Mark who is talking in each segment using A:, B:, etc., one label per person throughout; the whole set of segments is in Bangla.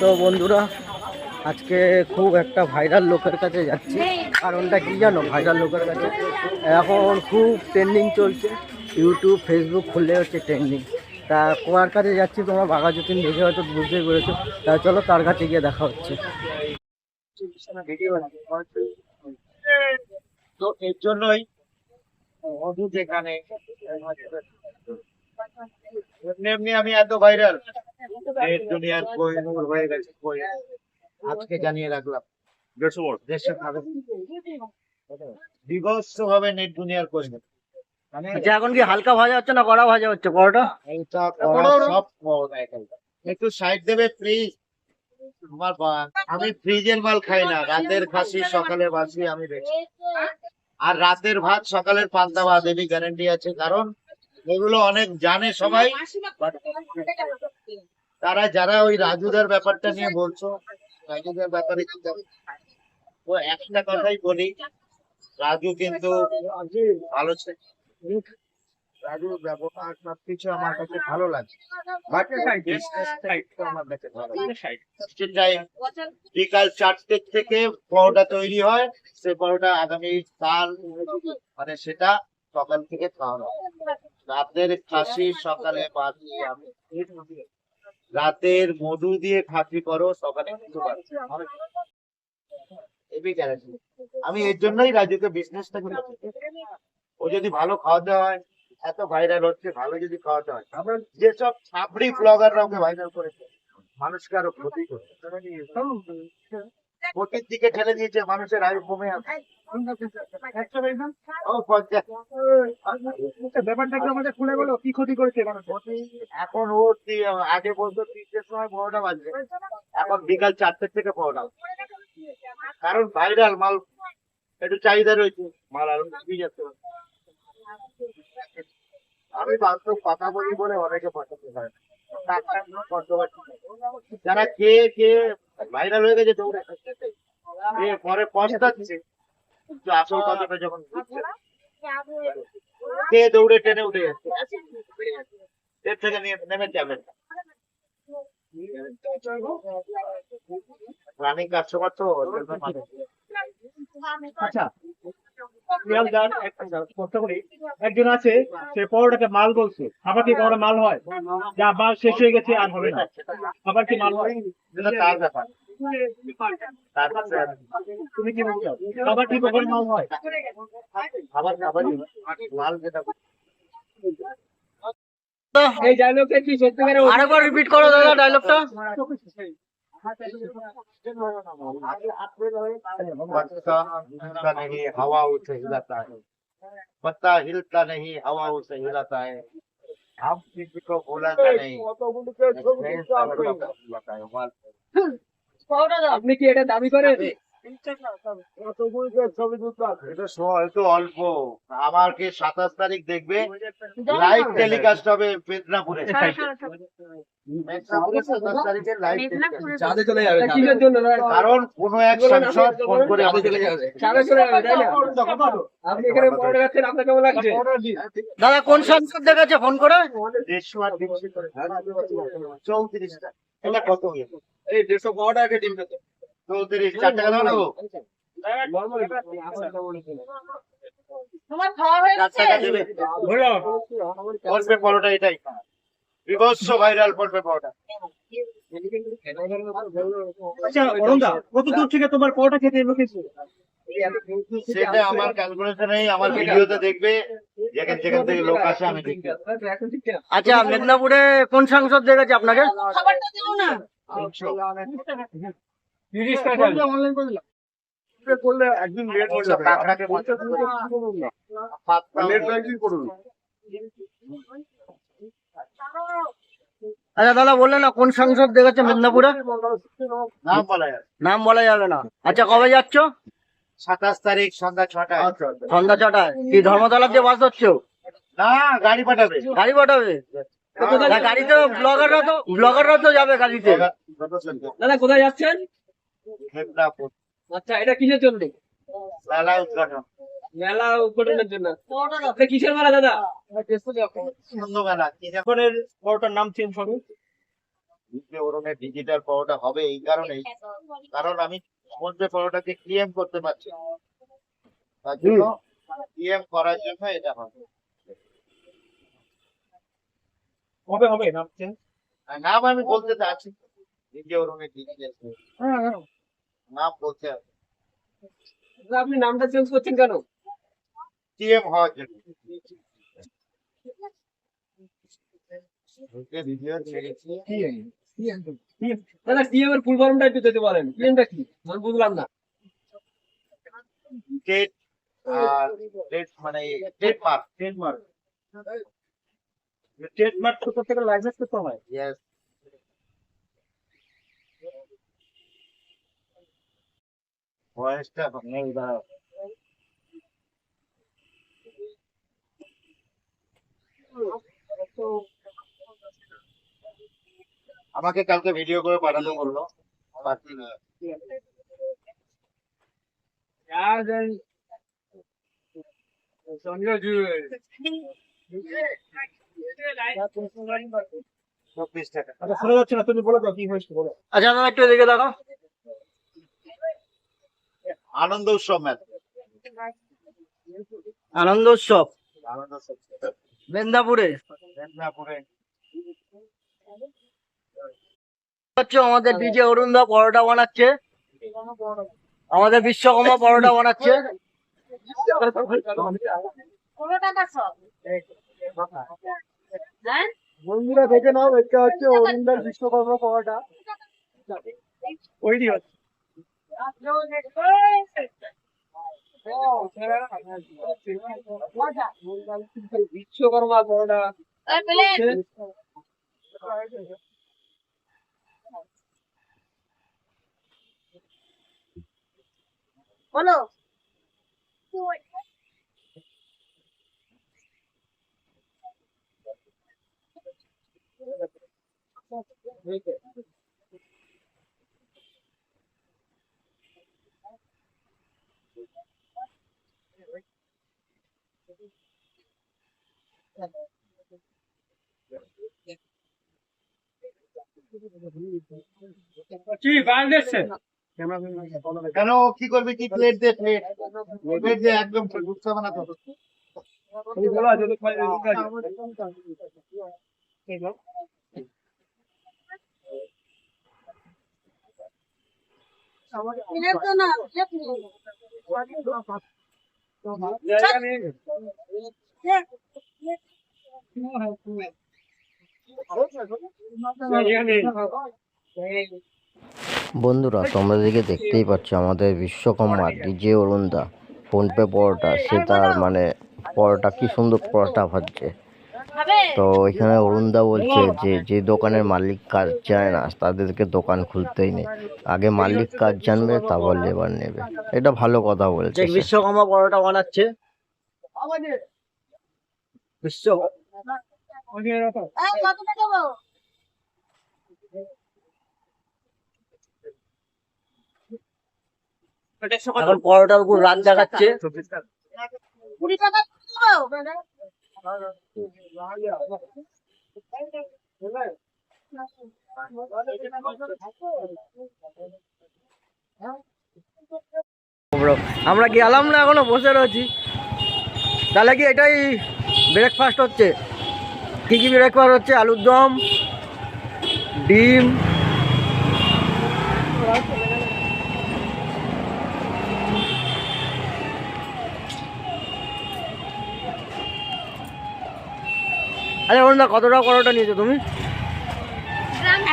A: তো বন্ধুরা, আজকে খুব একটা ভাইরাল লোকের কাছে যাচ্ছি। কারণটা কি জানো? ভাইরাল লোকের কাছে। এখন খুব ট্রেন্ডিং চলছে। ইউটিউব ফেসবুক খুললে হচ্ছে ট্রেন্ডিং তা কোয়ার কাছে যাচ্ছি তোমরা বাঘাযতীন দেখে হয়তো বুঝতেই পেরেছ। তা চলো তার কাছে গিয়ে দেখা হচ্ছে।
B: তো এর জন্যই যেখানে এমনি এমনি আমি এত ভাইরাল এই দুনিয়ার কোহিনুর হয়ে গেছে কই আজকে জানিয়ে রাখলাম। নেট দুনিয়ার মানে
A: আচ্ছা এখন কি হালকা ভাজা হচ্ছে না কড়া ভাজা হচ্ছে? কড়াটা
B: সব। একটু সাইড দেবে প্লিজ আমার আমি ফ্রিজের মাল খাই না। রাতের খাসি সকালে বাসি আমি বেশি আর রাতের ভাত সকালের পান্তা ভাত এবি গ্যারান্টি আছে। কারণ এগুলো অনেক জানে সবাই তারা যারা ওই রাজুদার ব্যাপারটা নিয়ে বলছো রাজুদার ব্যাপারে ও একটা কথাই বলি রাজু কিন্তু ভালো ছেলে রাজুর ব্যবহার সবকিছু আমার কাছে ভালো লাগে। বাট বিজনেসটা আমার কাছে ভালো লাগে। টাইম বিকাল চারটে থেকে পরোটা তৈরি হয়। সে পরোটা আগামী কাল মানে সেটা সকাল থেকে খাওয়ানো হয়। রাতের খাসি সকালে রাতের মধু দিয়ে খাসি করো, সকালে আমি এর জন্যই রাজুকে বিজনেসটা করেছি ও যদি ভালো খাওয়াতে হয়, এত ভাইরাল হচ্ছে, ভালো যদি খাওয়াতে হয়, আমরা যেসব ছাপড়ি ব্লগাররা ওকে ভাইরাল করেছে, মানুষকে আরও ক্ষতি করছে ক্ষতির দিকে ঠেলে দিয়েছে, মানুষের আয়ু কমে পরোটা কারণ ভাইরাল মাল, একটু চাহিদা রয়েছে, মাল আরও আমি বাস্তব কথা বলি বলে অনেকে পছন্দ করে। যারা কে কে ভাইরাল হয়ে গেছে দৌড়ে পরে পস্তাচ্ছে কিন্তু আসল কথাটা যখন কে দৌড়ে টেনে উঠে যাচ্ছে এর থেকে নেমে যাবেন রানিং কাস্টমার তো।
C: আচ্ছা শিয়ালদার একটা করি। একজন আছে সে পরোটাকে মাল বলছে। আবার কি পরোটা মাল হয়? যা মাল শেষ হয়ে গেছে আর হবে না। আবার কি মাল হয়?
B: তার ব্যাপার।
C: তুমি কি বলছো? আবার কি কখন মাল হয়?
B: খাবার খাবার মাল যেটা
C: এই ডায়লগটা কি সত্যি করে
A: আরেকবার রিপিট করো দাদা ডায়লগটা
B: पत्ता हिलता नहीं हवा उसे हिलाता है पत्ता हिलता नहीं हवा उसे हिलाता है हम किसी को बुलाता नहीं बुलाता है
C: আপনি কি এটা দাবি করেন
B: সাতাশ তারিখ দেখবে? লাইভ টেলিকাস্ট হবে মেদিনীপুরে। কারণ কোন এক সাংসদ ফোন করে
C: লাগছে?
A: দাদা কোন সাংসদ দেখাচ্ছে ফোন করে?
B: আর চৌত্রিশটা। এটা কত
C: এই দেড়শো পরোটা আগে ডিম খেতে
B: চৌত্রিশ চার টাকা দাও নেব
D: তোমার খাওয়া হয়ে গেছে?
B: পড়বে পরোটা এটাই। বিভৎস ভাইরাল পড়বে পরোটা।
C: আচ্ছা অরুণদা কত দূর থেকে তোমার পরোটা খেতে এসেছে
B: সেটা আমার ক্যালকুলেশনেই আমার ভিডিওতে দেখবে। যেখান যেখান থেকে লোক আসে আমি
A: আচ্ছা মেদিনীপুরে কোন সাংসদ দেখাচ্ছে আপনাকে?
D: খাবারটা দিল না।
C: তিরিশ টাকা করলে একদিন লেট হয়ে যাবে। করুন
A: আচ্ছা দাদা বললেন না কোন সাংসদ দেখাচ্ছে মেদিনীপুরে?
B: নাম বলা যায়
A: নাম বলা যাবে না। আচ্ছা কবে যাচ্ছ?
B: সাতাশ তারিখ সন্ধ্যা ছটায়।
A: সন্ধ্যা ছটায়। কি ধর্মতলার দিয়ে বাস ধরছ?
B: না গাড়ি পাঠাবে।
A: গাড়ি পাঠাবে? না, গাড়িতে ব্লগাররা তো ব্লগাররা তো যাবে গাড়িতে।
C: দাদা কোথায় যাচ্ছেন? আচ্ছা এটা কিসের জন্য
B: মেলা উদ্ঘাটন।
E: মেলা উদ্বোধনের জন্য। কিসের মেলা দাদা?
C: পরোটার নাম চেঞ্জ হবে।
B: ডিজিটাল পরোটা হবে এই কারণেই। কারণ আমি ফোন পে পরোটাকে ক্লেম করতে পারছি তার জন্য করার জন্য এটা হবে।
C: কবে হবে নাম চেঞ্জ
B: নাম আমি বলতে চাচ্ছি। নিজে ওরমের ডিজিটাল নাম বলতে হবে
E: আপনি নামটা চেঞ্জ করছেন কেন?
B: ক্লেম হওয়ার জন্য।
E: দাদা টিএম এর ফুল ফর্মটা একটু দিতে বলেন। টিএমটা কি? আমি বুঝলাম না।
B: ডেট আর ডেট মানে ডেট
C: ট্রেডমার্ক ট্রেডমার্ক তো করতে লাইসেন্স করতে হয়
B: ইয়েস বয়সটা নেই দাঁড়াও আমাকে কালকে ভিডিও করে পাঠাতে বলল।
C: আচ্ছা শোনা যাচ্ছে না তুমি বলে দাও কি হয়েছে বলো।
A: আচ্ছা দাদা একটু এদিকে দেখো
B: আনন্দ উৎসব মেলা।
A: আনন্দ উৎসব?
B: আনন্দ উৎসব।
A: মেদিনীপুরে
B: মেদিনীপুরে
A: হচ্ছে আমাদের ডিজে অরুণ দা পরোটা বানাচ্ছে। আমাদের বিশ্বকর্মা পরোটা বানাচ্ছে।
D: হ্যাঁ?
C: বন্ধুরা দেখে নাও এটা হচ্ছে অরিন্দার বিশ্বকর্মা পরোটা। ওইটি হচ্ছে।
E: বিশ্বকর্মা পরোটা
D: এই প্লেট বলো
C: কি বাইরে দেখছেন
B: কেন কি করবে কি প্লেট দে প্লেট প্লেট দে একদম বুঝতে হবে না তো
D: প্লেট নেই।
F: বন্ধুরা তোমরা দিকে দেখতেই পাচ্ছ আমাদের বিশ্বকর্মা ডিজে অরুণদা। ফোনপে পরোটা সে তার মানে পরোটা কি সুন্দর পরোটা ভাজছে। তো এখানে অরুণদা বলছে যে যে দোকানের মালিক কাজ জানে না তাদেরকে দোকান খুলতেই নেই। আগে মালিক কাজ জানবে তারপর লেবার নেবে। এটা ভালো কথা বলছে।
A: বিশ্বকর্মা পরোটা বানাচ্ছে। বিশ্ব এখন পরোটার উপর রাত দেখাচ্ছে।
D: কুড়ি টাকা দেবো?
A: আমরা গেলাম না এখনও? বসে রয়েছি। তাহলে কি এটাই ব্রেকফাস্ট হচ্ছে? কি কি ব্রেকফাস্ট হচ্ছে? আলুর দম ডিম। আরে অরুণদা কত টাকা পরোটা নিয়েছো তুমি?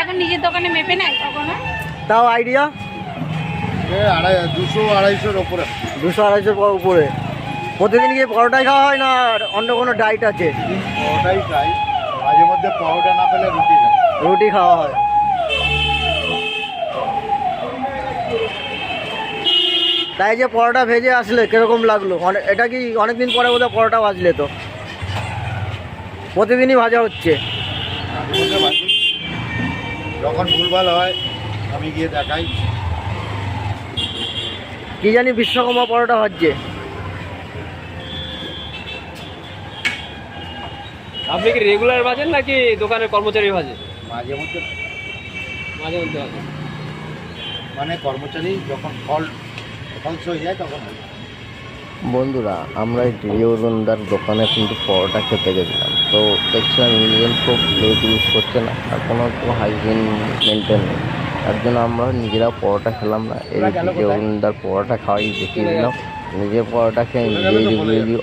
D: এখন নিজের দোকানে মেপে নাই কখনো।
A: তাও আইডিয়া
B: আড়াই দুশো আড়াইশোর ওপরে।
A: দুশো আড়াইশোর উপরে। প্রতিদিন কি পরোটাই খাওয়া হয় না আর অন্য কোনো ডাইট আছে?
B: মাঝে মধ্যে পরোটা না পেলে রুটি
A: রুটি খাওয়া হয়। তাই যে পরোটা ভেজে আসলে কীরকম লাগল? এটা কি অনেকদিন পরে বোধহয় পরোটা ভাজলে তো? প্রতিদিনই ভাজা হচ্ছে।
B: যখন ভুলভাল হয় আমি গিয়ে দেখাই।
A: কি জানি বিশ্বকর্মা পরোটা ভাজছে।
E: আপনি কি রেগুলার বাজেন নাকি দোকানের কর্মচারী বাজে?
B: মাঝে মধ্যে।
E: মাঝে মধ্যে বাজে।
B: মানে কর্মচারী যখন ফল ফলস হয়ে যায় তখন
F: বন্ধুরা আমরা এই ডিওরন্দার দোকানে কিন্তু পরোটা খেতে গেছিলাম। তো দেখছিলাম ইন্ডিয়ান খুব প্লেট ইউজ করছে না আর কোনো তো হাইজিন মেনটেন নেই। তার জন্য আমরা নিজেরা পরোটা খেলাম না। এই ডিওরন্দার পরোটা খাওয়াই দেখিয়ে দিলাম। নিজের পরোটা খেয়ে নিজেই রিভিউ দিও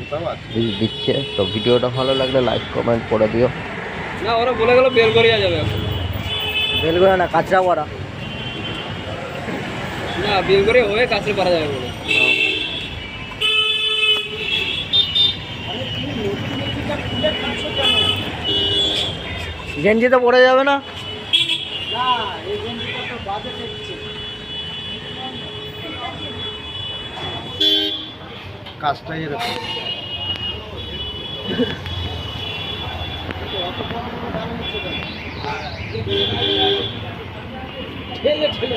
F: দিচ্ছে। তো ভিডিওটা ভালো লাগলে লাইক কমেন্ট করে দিও।
E: না ওরা বলে গেল বেলগড়িয়া যাবে।
A: বেলগুড়া না কাঁচরা পড়া
E: না বেলগড়িয়া হয়ে করা যাবে বলে।
A: গেঞ্জিতে পড়ে যাবে না?
B: কাজটাই এরকম।
A: ঠেলে ঠেলে